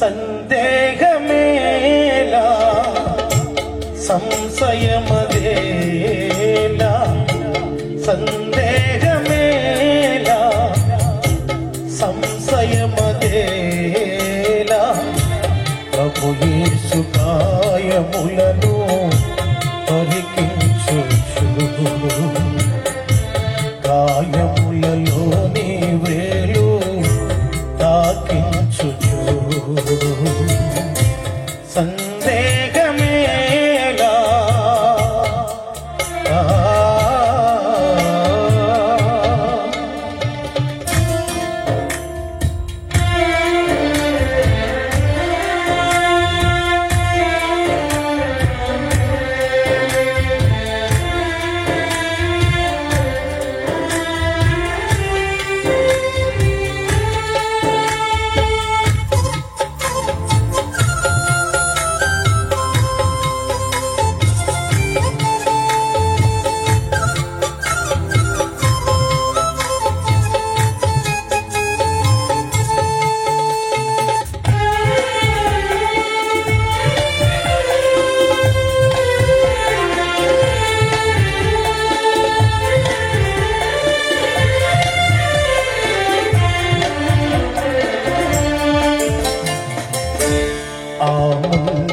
సందేహమేలా సంశయమదేలా. సందేహమేలా సంశయమదేలా. ప్రభు యేసు కాయములను పరికించుచు గాయములలోని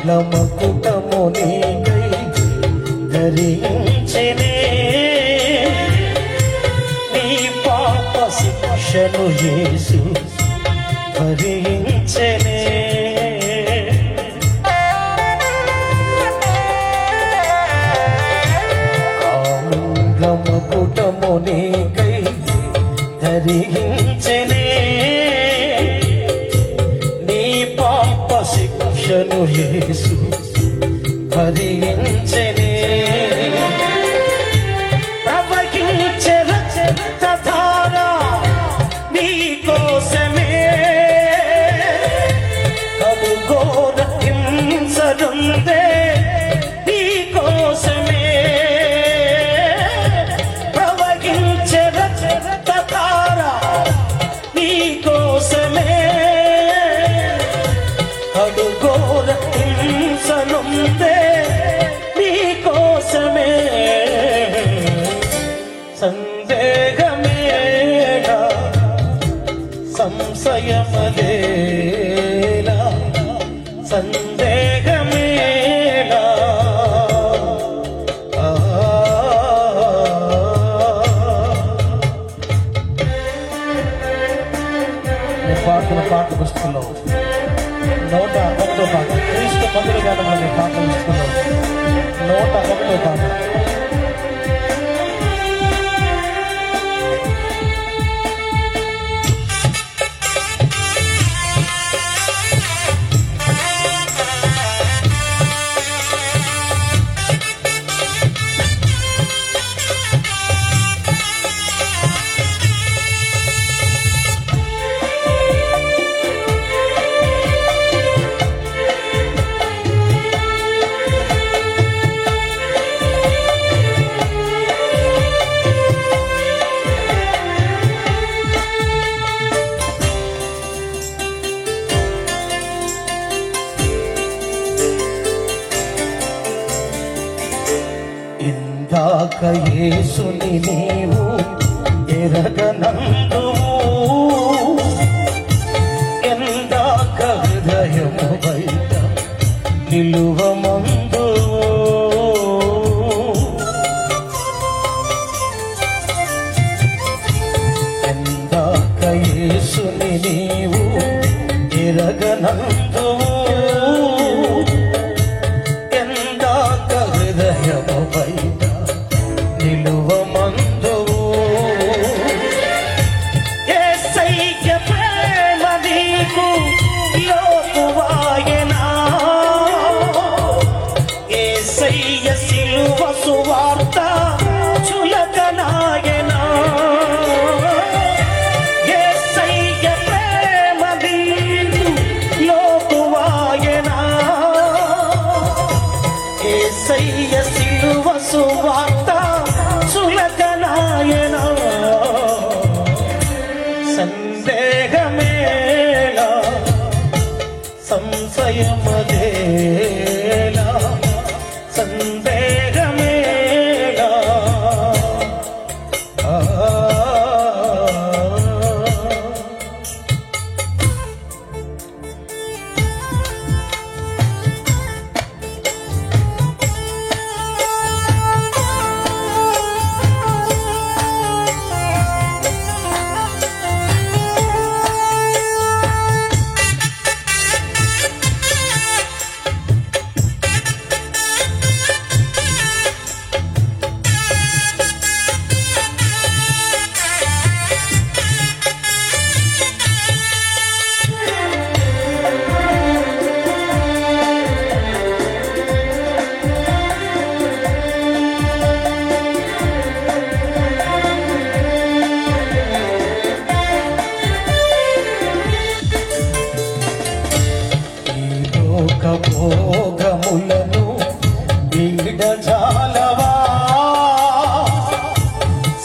ఆమంగళమకుటము నీకై ధరించెనే నీ పాప శిక్షను చేసి భరించెనే. ఆమంగళమకుటము నీకై ధరించెనే హింసనుందే నీ અને કાગળ મોટા કપડો કાગળ నూట యేసుని నీవు ఎరగనందువు ఎందాక హృదయము బయట నిలువ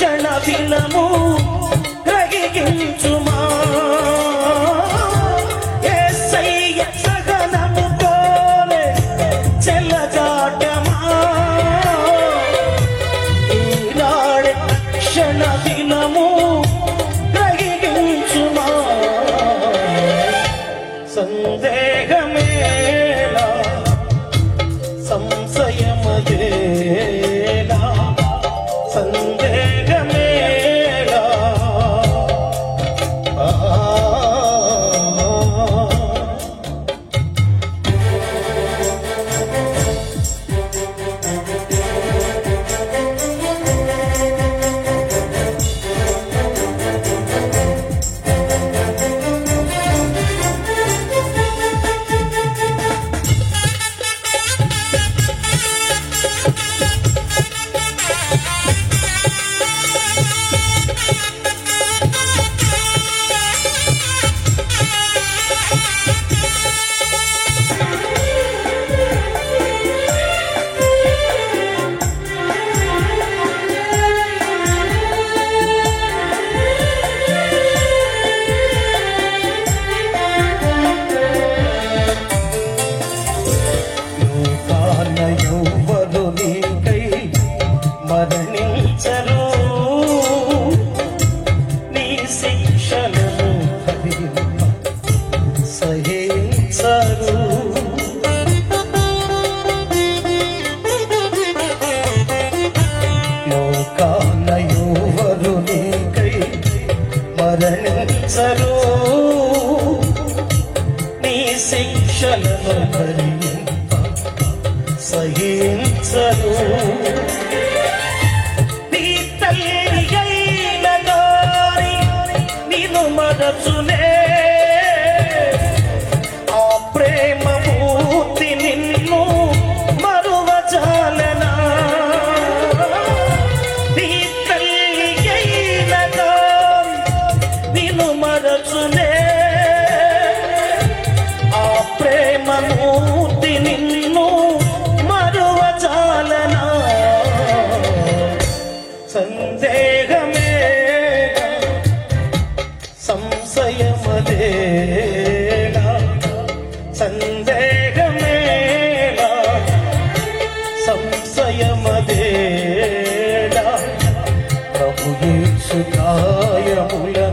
క్షణ దినము గ్రహించుమా? క్షణ దినము గ్రహించుమా? సందే శిక్షలను భరింప సహించను. fábula.